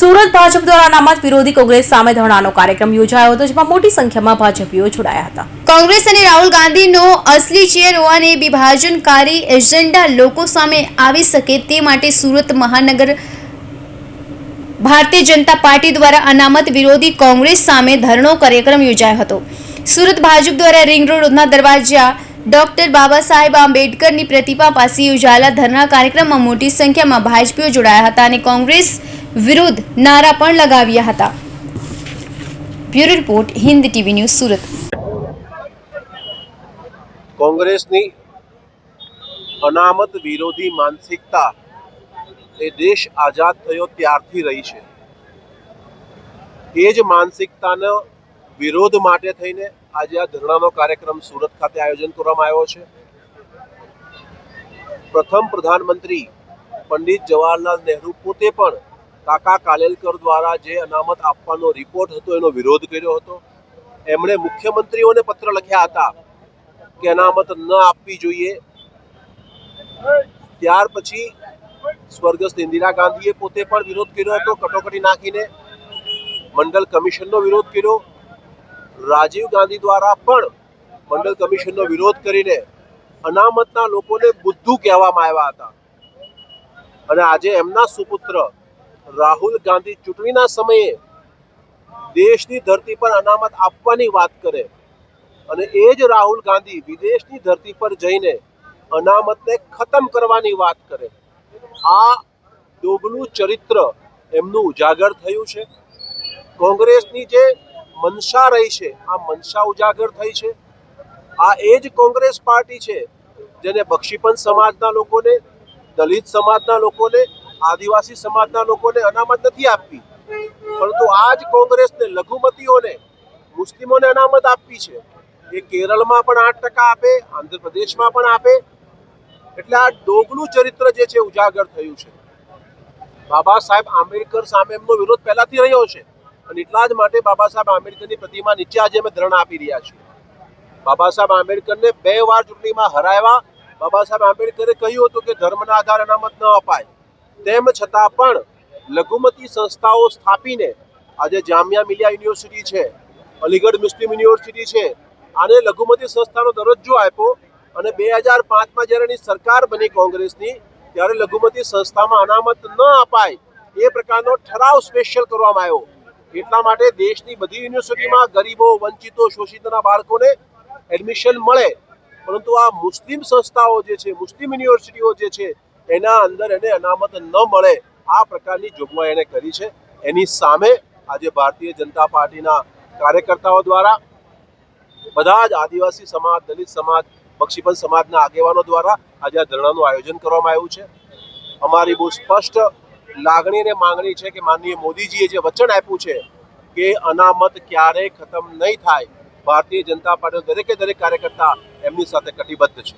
સુરત ભાજપ દ્વારા અનામત વિરોધી કોંગ્રેસ સામે ધરણાનો કાર્યક્રમ યોજાયો હતો, જેમાં મોટી સંખ્યામાં ભાજપીઓ જોડાયા હતા. કોંગ્રેસ અને રાહુલ ગાંધીનો અસલી ચેર હોવાને વિભાજનકારી એજન્ડા લોકો સામે આવી શકે તે માટે સુરત મહાનગર ભારતીય જનતા પાર્ટી દ્વારા અનામત વિરોધી કોંગ્રેસ સામે ધરણો કાર્યક્રમ યોજાયો હતો. સુરત ભાજપ દ્વારા રિંગ રોડના દરવાજા ડોક્ટર બાબા સાહેબ આંબેડકરની પ્રતિભા પાસે યોજાયેલા ધરણા કાર્યક્રમમાં મોટી સંખ્યામાં ભાજપીઓ જોડાયા હતા અને કોંગ્રેસ વિરુદ્ધ નારા પણ લગાવ્યા હતા. Bureau report, Hind TV news, Surat. કોંગ્રેસની અનામત વિરોધી માનસિકતા એ દેશ આઝાદ થયો ત્યારથી રહી છે. એ જ માનસિકતાનો વિરોધ માટે થઈને આજે આ ધરણાનો કાર્યક્રમ સુરત ખાતે આયોજન કરવામાં આવ્યો છે. પ્રથમ પ્રધાનમંત્રી પંડિત જવાહરલાલ નહેરુ પોતે પણ કાકા કાલેલકર દ્વારા જે અનામત આપવાનો રિપોર્ટ હતો, એનો વિરોધ કર્યો હતો. એમણે મુખ્યમંત્રીઓને પત્ર લખ્યા હતા કે અનામત ન આપવી જોઈએ. ત્યાર પછી સ્વર્ગસ્થ ઇન્દિરા ગાંધીએ પોતે પણ વિરોધ કર્યો હતો, કટોકટી નાખીને. મંડળ કમિશનનો વિરોધ કર્યો. રાજીવ ગાંધી દ્વારા પણ મંડળ કમિશનનો વિરોધ કરીને અનામતના લોકોને બુદ્ધુ કહેવામાં આવ્યા હતા. અને આજે એમના સુપુત્ર રાહુલ ગાંધી ચૂંટણીના સમયે દેશની ધરતી પર અનામત આપવાની વાત કરે અને એ જ રાહુલ ગાંધી વિદેશની ધરતી પર જઈને અનામતને ખતમ કરવાની વાત કરે. આ દોગલું ચરિત્ર એમનું ઉજાગર થયું છે. કોંગ્રેસની જે મનસા રહી છે, આ મનસા ઉજાગર થઈ છે. આ એ જ કોંગ્રેસ પાર્ટી છે જેને બક્ષીપંથ સમાજના લોકોને, દલિત સમાજના લોકોને આદિવાસી સમાજના લોકોને અનામત નથી આપવી. પરંતુ આ જ કોંગ્રેસને લઘુમતીઓને, મુસ્લિમોને અનામત આપવી છે. એ કેરળમાં પણ આઠ ટકા આપે, આંધ્રપ્રદેશમાં પણ આપે. એટલે આ ડોગલું ચરિત્ર જે છે, ઉજાગર થયું છે. બાબા સાહેબ આંબેડકર સામે એમનો વિરોધ પહેલાથી રહ્યો છે. અને એટલા જ માટે બાબા સાહેબ આંબેડકરની પ્રતિમા નીચે આજે અમે ધરણ આપી રહ્યા છીએ. બાબા સાહેબ આંબેડકરને બે વાર ચૂંટણીમાં હરાવ્યા. બાબા સાહેબ આંબેડકરે કહ્યું હતું કે ધર્મના આધારે અનામત ન અપાય. તેમ છતાં પણ લઘુમતી સંસ્થાઓ સ્થાપીને આજે જામિયા મિલિયા યુનિવર્સિટી છે, અલીગઢ મુસ્લિમ યુનિવર્સિટી છે, આને લઘુમતી સંસ્થાનો દરજ્જો આપ્યો અને બે હજાર પાંચમાં જ્યારે એની સરકાર બની કોંગ્રેસની, ત્યારે લઘુમતી સંસ્થામાં અનામત ન અપાય એ પ્રકારનો ઠરાવ સ્પેશિયલ કરવામાં આવ્યો. એટલા માટે દેશની બધી યુનિવર્સિટીમાં ગરીબો, વંચિતો, શોષિતના બાળકોને એડમિશન મળે. પરંતુ આ મુસ્લિમ સંસ્થાઓ જે છે, મુસ્લિમ યુનિવર્સિટીઓ જે છે એના અંદર એને અનામત ન મળે, આ પ્રકારની જોગવાઈ એને કરી છે. એની સામે આજે ભારતીય જનતા પાર્ટીના કાર્યકર્તાઓ દ્વારા, બધા જ આદિવાસી સમાજ, દલિત સમાજ બક્ષીપંચ સમાજના આગેવાનો દ્વારા આજે આ ધરણાનું આયોજન કરવામાં આવ્યું છે. અમારી બહુ સ્પષ્ટ લાગણી અને માંગણી છે કે માનનીય મોદીજીએ જે વચન આપ્યું છે કે અનામત ક્યારેય ખતમ નહીં થાય, ભારતીય જનતા પાર્ટીનો દરેકે દરેક કાર્યકર્તા એમની સાથે કટિબદ્ધ છે.